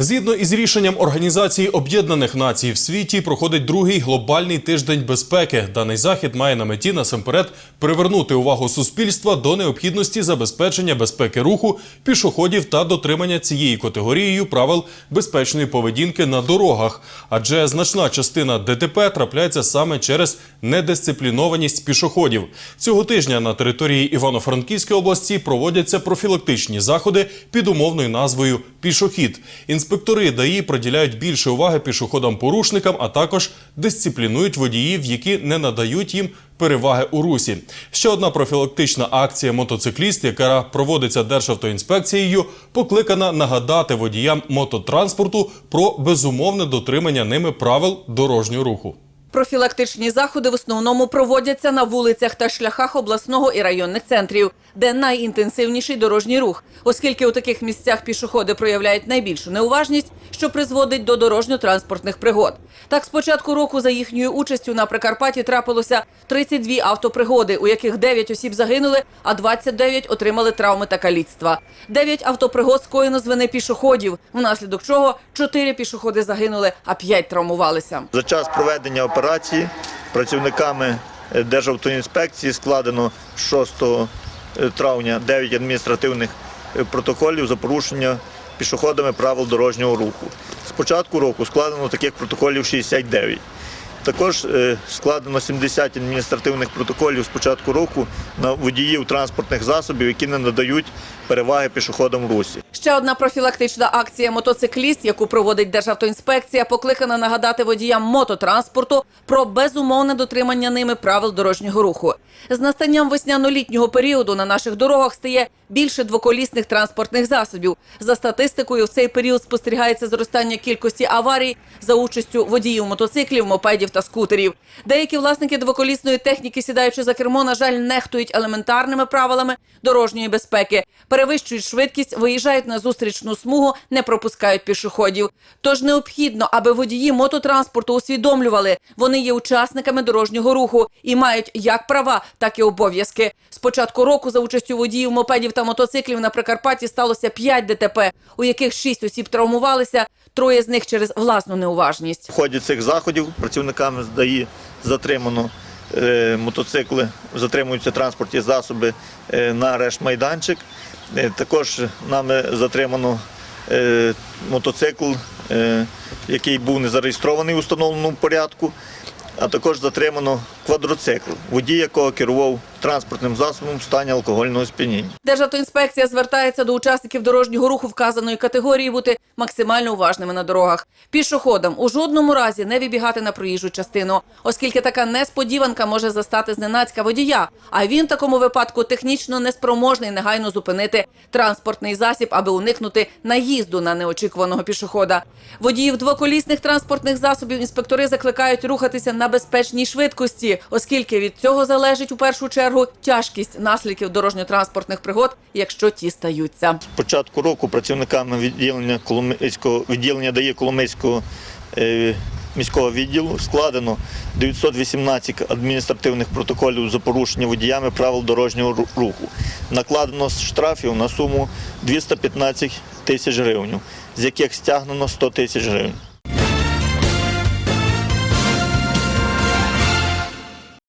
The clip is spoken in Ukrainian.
Згідно із рішенням Організації Об'єднаних Націй в світі проходить другий глобальний тиждень безпеки. Даний захід має на меті насамперед привернути увагу суспільства до необхідності забезпечення безпеки руху пішоходів та дотримання цією категорією правил безпечної поведінки на дорогах. Адже значна частина ДТП трапляється саме через недисциплінованість пішоходів. Цього тижня на території Івано-Франківської області проводяться профілактичні заходи під умовною назвою Пішохід. Інспектори ДАІ приділяють більше уваги пішоходам-порушникам, а також дисциплінують водіїв, які не надають їм переваги у русі. Ще одна профілактична акція мотоцикліст, яка проводиться Державтоінспекцією, покликана нагадати водіям мототранспорту про безумовне дотримання ними правил дорожнього руху. Профілактичні заходи в основному проводяться на вулицях та шляхах обласного і районних центрів, де найінтенсивніший дорожній рух, оскільки у таких місцях пішоходи проявляють найбільшу неуважність, що призводить до дорожньо-транспортних пригод. Так, з початку року за їхньою участю на Прикарпатті трапилося 32 автопригоди, у яких 9 осіб загинули, а 29 отримали травми та каліцтва. 9 автопригод скоєно з вини пішоходів, внаслідок чого 4 пішоходи загинули, а 5 травмувалися. За час проведення операції працівниками е, Державтоінспекції складено 6 травня 9 адміністративних е, протоколів за порушення пішоходами правил дорожнього руху. З початку року складено таких протоколів 69. Також е, складено 70 адміністративних протоколів з початку року на водіїв транспортних засобів, які не надають переваги пішоходам в русі. Ще одна профілактична акція мотоцикліст, яку проводить Державтоінспекція, покликана нагадати водіям мототранспорту про безумовне дотримання ними правил дорожнього руху. З настанням весняно-літнього періоду на наших дорогах стає більше двоколісних транспортних засобів. За статистикою, в цей період спостерігається зростання кількості аварій за участю водіїв мотоциклів, мопедів та скутерів. Деякі власники двоколісної техніки, сідаючи за кермо, на жаль, нехтують елементарними правилами дорожньої безпеки, перевищують швидкість, виїжджають на зустрічну смугу, не пропускають пішоходів. Тож необхідно, аби водії мототранспорту усвідомлювали, вони є учасниками дорожнього руху і мають як права, так і обов'язки. З початку року за участю водіїв мопедів та мотоциклів на Прикарпатті сталося 5 ДТП, у яких 6 осіб травмувалися, троє з них через власну неуважність. В ході цих заходів працівниками ЗДАІ затримано е, мотоцикли, затримуються транспортні засоби е, на арешт-майданчик. Е, також нами затримано е, мотоцикл, е, який був не зареєстрований у встановленому порядку, а також затримано квадроцикл, водій якого керував транспортним засобом в стані алкогольного сп'яніння. Державтоінспекція звертається до учасників дорожнього руху вказаної категорії бути максимально уважними на дорогах. Пішоходам у жодному разі не вибігати на проїжджу частину, оскільки така несподіванка може застати зненацька водія. А він в такому випадку технічно неспроможний негайно зупинити транспортний засіб, аби уникнути наїзду на неочікуваного пішохода. Водіїв двоколісних транспортних засобів інспектори закликають рухатися на безпечній швидкості, оскільки від цього залежить у першу чергу тяжкість наслідків дорожньо-транспортних пригод, якщо ті стаються. З початку року працівниками відділення Коломийського відділення дає Коломийського е, міського відділу складено 918 адміністративних протоколів за порушення водіями правил дорожнього руху. Накладено штрафів на суму 215 тисяч гривень, з яких стягнено 100 тисяч гривень.